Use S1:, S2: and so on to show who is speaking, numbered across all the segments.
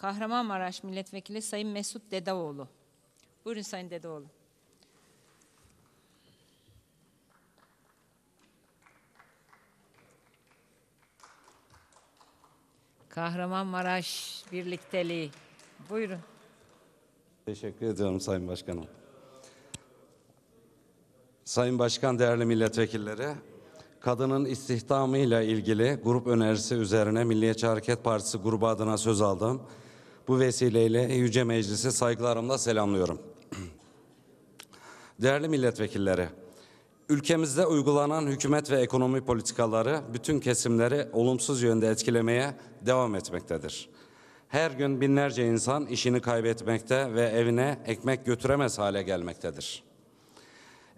S1: Kahramanmaraş Milletvekili Sayın Mesut Dedeoğlu. Buyurun Sayın Dedeoğlu. Kahramanmaraş Birlikteliği. Buyurun.
S2: Teşekkür ediyorum Sayın Başkanım. Sayın Başkan, değerli milletvekilleri, kadının istihdamıyla ilgili grup önerisi üzerine Milliyetçi Hareket Partisi grubu adına söz aldım. Bu vesileyle Yüce Meclisi saygılarımla selamlıyorum. Değerli milletvekilleri, ülkemizde uygulanan hükümet ve ekonomi politikaları bütün kesimleri olumsuz yönde etkilemeye devam etmektedir. Her gün binlerce insan işini kaybetmekte ve evine ekmek götüremez hale gelmektedir.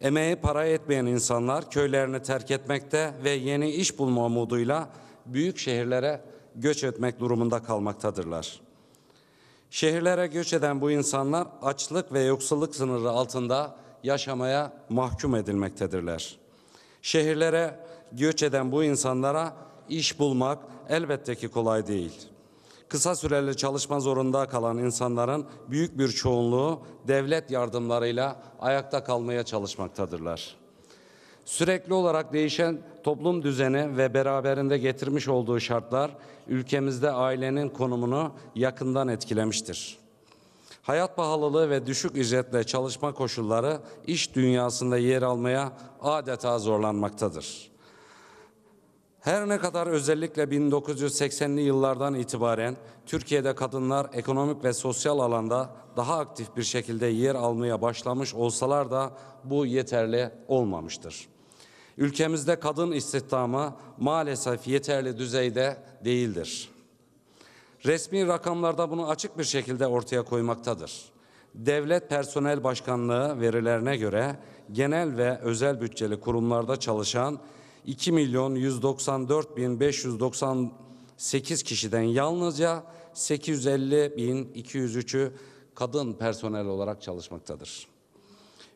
S2: Emeği para etmeyen insanlar köylerini terk etmekte ve yeni iş bulma umuduyla büyük şehirlere göç etmek durumunda kalmaktadırlar. Şehirlere göç eden bu insanlar açlık ve yoksulluk sınırı altında yaşamaya mahkum edilmektedirler. Şehirlere göç eden bu insanlara iş bulmak elbette ki kolay değil. Kısa süreli çalışma zorunda kalan insanların büyük bir çoğunluğu devlet yardımlarıyla ayakta kalmaya çalışmaktadırlar. Sürekli olarak değişen toplum düzeni ve beraberinde getirmiş olduğu şartlar ülkemizde ailenin konumunu yakından etkilemiştir. Hayat pahalılığı ve düşük ücretle çalışma koşulları iş dünyasında yer almaya adeta zorlanmaktadır. Her ne kadar özellikle 1980'li yıllardan itibaren Türkiye'de kadınlar ekonomik ve sosyal alanda daha aktif bir şekilde yer almaya başlamış olsalar da bu yeterli olmamıştır. Ülkemizde kadın istihdamı maalesef yeterli düzeyde değildir. Resmi rakamlarda bunu açık bir şekilde ortaya koymaktadır. Devlet Personel Başkanlığı verilerine göre genel ve özel bütçeli kurumlarda çalışan 2 milyon 194 bin 598 kişiden yalnızca 850 bin 203'ü kadın personel olarak çalışmaktadır.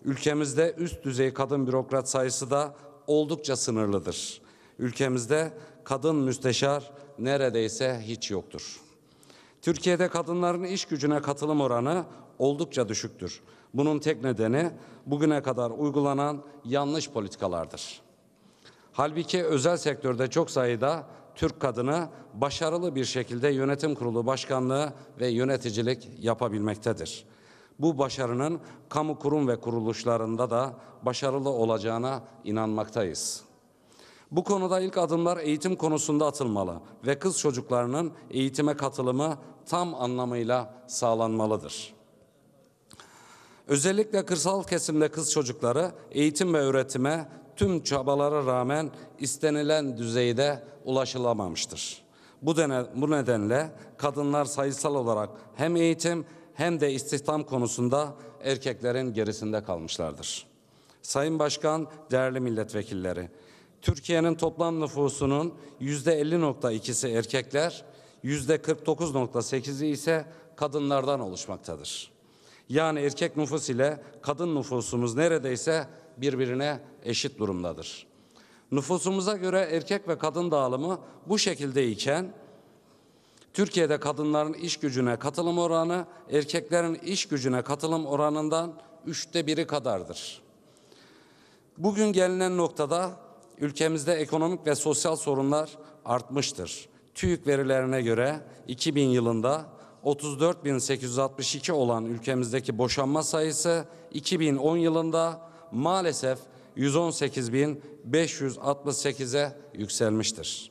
S2: Ülkemizde üst düzey kadın bürokrat sayısı da oldukça sınırlıdır. Ülkemizde kadın müsteşar neredeyse hiç yoktur. Türkiye'de kadınların iş gücüne katılım oranı oldukça düşüktür. Bunun tek nedeni bugüne kadar uygulanan yanlış politikalardır. Halbuki özel sektörde çok sayıda Türk kadını başarılı bir şekilde yönetim kurulu başkanlığı ve yöneticilik yapabilmektedir. Bu başarının kamu kurum ve kuruluşlarında da başarılı olacağına inanmaktayız. Bu konuda ilk adımlar eğitim konusunda atılmalı ve kız çocuklarının eğitime katılımı tam anlamıyla sağlanmalıdır. Özellikle kırsal kesimde kız çocukları eğitim ve öğretime tüm çabalara rağmen istenilen düzeyde ulaşılamamıştır. Bu, dene, bu nedenle kadınlar sayısal olarak hem eğitim hem de istihdam konusunda erkeklerin gerisinde kalmışlardır. Sayın Başkan, değerli milletvekilleri, Türkiye'nin toplam nüfusunun yüzde 50.2'si erkekler, yüzde 49.8'i ise kadınlardan oluşmaktadır. Yani erkek nüfus ile kadın nüfusumuz neredeyse birbirine eşit durumdadır. Nüfusumuza göre erkek ve kadın dağılımı bu şekildeyken Türkiye'de kadınların iş gücüne katılım oranı erkeklerin iş gücüne katılım oranından üçte biri kadardır. Bugün gelinen noktada ülkemizde ekonomik ve sosyal sorunlar artmıştır. TÜİK verilerine göre 2000 yılında 34.862 olan ülkemizdeki boşanma sayısı 2010 yılında maalesef 118.568'e yükselmiştir.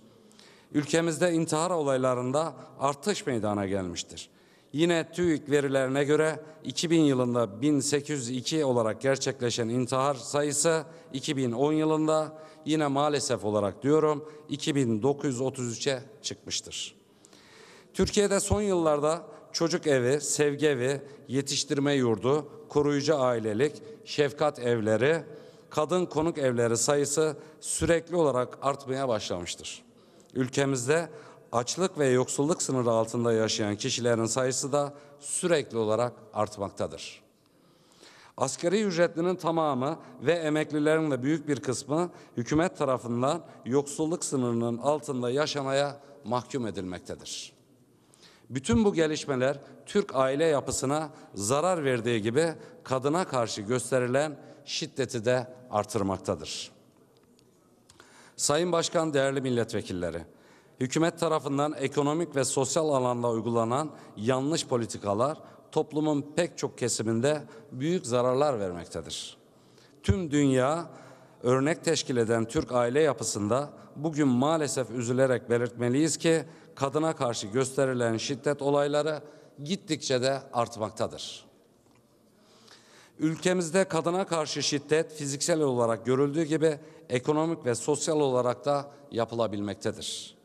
S2: Ülkemizde intihar olaylarında artış meydana gelmiştir. Yine TÜİK verilerine göre 2000 yılında 1802 olarak gerçekleşen intihar sayısı 2010 yılında yine maalesef olarak diyorum 2933'e çıkmıştır. Türkiye'de son yıllarda çocuk evi, sevgi evi, yetiştirme yurdu, koruyucu ailelik, şefkat evleri, kadın konuk evleri sayısı sürekli olarak artmaya başlamıştır. Ülkemizde açlık ve yoksulluk sınırı altında yaşayan kişilerin sayısı da sürekli olarak artmaktadır. Asgari ücretlinin tamamı ve emeklilerin de büyük bir kısmı hükümet tarafından yoksulluk sınırının altında yaşamaya mahkum edilmektedir. Bütün bu gelişmeler Türk aile yapısına zarar verdiği gibi kadına karşı gösterilen şiddeti de artırmaktadır. Sayın Başkan, değerli milletvekilleri, hükümet tarafından ekonomik ve sosyal alanda uygulanan yanlış politikalar toplumun pek çok kesiminde büyük zararlar vermektedir. Tüm dünya örnek teşkil eden Türk aile yapısında bugün maalesef üzülerek belirtmeliyiz ki kadına karşı gösterilen şiddet olayları gittikçe de artmaktadır. Ülkemizde kadına karşı şiddet fiziksel olarak görüldüğü gibi ekonomik ve sosyal olarak da yapılabilmektedir.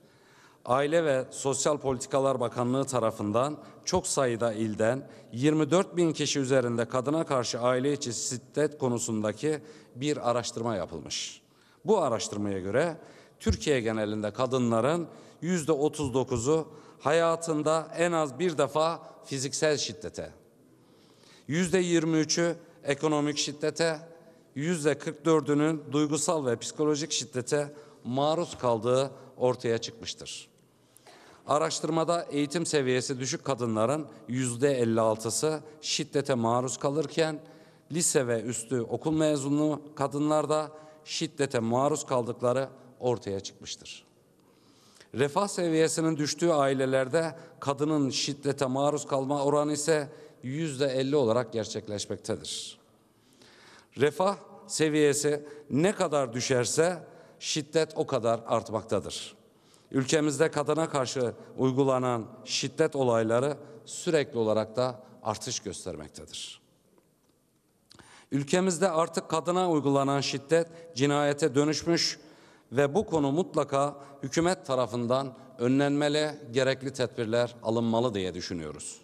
S2: Aile ve Sosyal Politikalar Bakanlığı tarafından çok sayıda ilden 24 bin kişi üzerinde kadına karşı aile içi şiddet konusundaki bir araştırma yapılmış. Bu araştırmaya göre Türkiye genelinde kadınların yüzde 39'u hayatında en az bir defa fiziksel şiddete, Yüzde 23'ü ekonomik şiddete, yüzde 44'ünün duygusal ve psikolojik şiddete maruz kaldığı ortaya çıkmıştır. Araştırmada eğitim seviyesi düşük kadınların yüzde 56'sı şiddete maruz kalırken lise ve üstü okul mezunu kadınlarda şiddete maruz kaldıkları ortaya çıkmıştır. Refah seviyesinin düştüğü ailelerde kadının şiddete maruz kalma oranı ise yüzde 50 olarak gerçekleşmektedir. Refah seviyesi ne kadar düşerse şiddet o kadar artmaktadır. Ülkemizde kadına karşı uygulanan şiddet olayları sürekli olarak da artış göstermektedir. Ülkemizde artık kadına uygulanan şiddet cinayete dönüşmüş ve bu konu mutlaka hükümet tarafından önlenmeli, gerekli tedbirler alınmalı diye düşünüyoruz.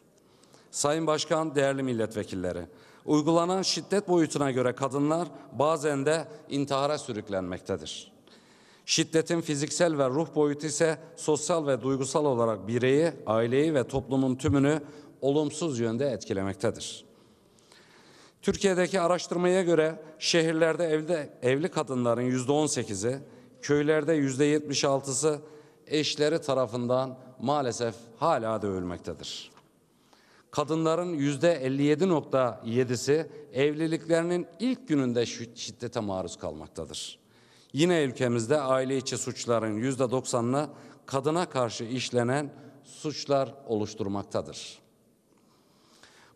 S2: Sayın Başkan, değerli milletvekilleri, uygulanan şiddet boyutuna göre kadınlar bazen de intihara sürüklenmektedir. Şiddetin fiziksel ve ruh boyutu ise sosyal ve duygusal olarak bireyi, aileyi ve toplumun tümünü olumsuz yönde etkilemektedir. Türkiye'deki araştırmaya göre şehirlerde evde evli kadınların yüzde on sekizi, köylerde yüzde yetmiş altısı eşleri tarafından maalesef hala dövülmektedir. Kadınların yüzde 57.7'si evliliklerinin ilk gününde şi- şiddete maruz kalmaktadır. Yine ülkemizde aile içi suçların yüzde 90'ını kadına karşı işlenen suçlar oluşturmaktadır.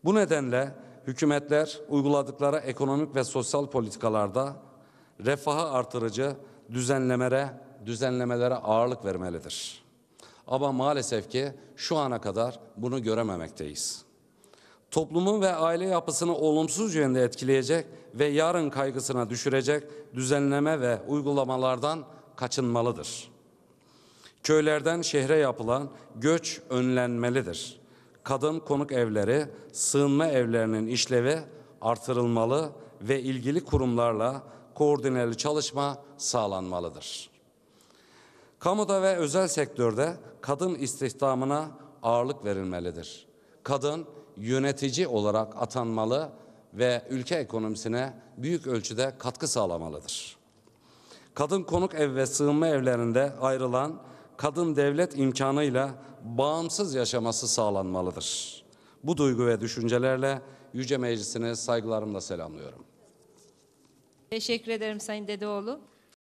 S2: Bu nedenle hükümetler uyguladıkları ekonomik ve sosyal politikalarda refahı artırıcı düzenlemelere, düzenlemelere ağırlık vermelidir. Ama maalesef ki şu ana kadar bunu görememekteyiz. Toplumun ve aile yapısını olumsuz yönde etkileyecek ve yarın kaygısına düşürecek düzenleme ve uygulamalardan kaçınmalıdır. Köylerden şehre yapılan göç önlenmelidir. Kadın konuk evleri, sığınma evlerinin işlevi artırılmalı ve ilgili kurumlarla koordineli çalışma sağlanmalıdır. Kamuda ve özel sektörde kadın istihdamına ağırlık verilmelidir. Kadın yönetici olarak atanmalı ve ülke ekonomisine büyük ölçüde katkı sağlamalıdır. Kadın konuk ev ve sığınma evlerinde ayrılan kadın devlet imkanıyla bağımsız yaşaması sağlanmalıdır. Bu duygu ve düşüncelerle Yüce Meclisini saygılarımla selamlıyorum.
S1: Teşekkür ederim Sayın Dedeoğlu.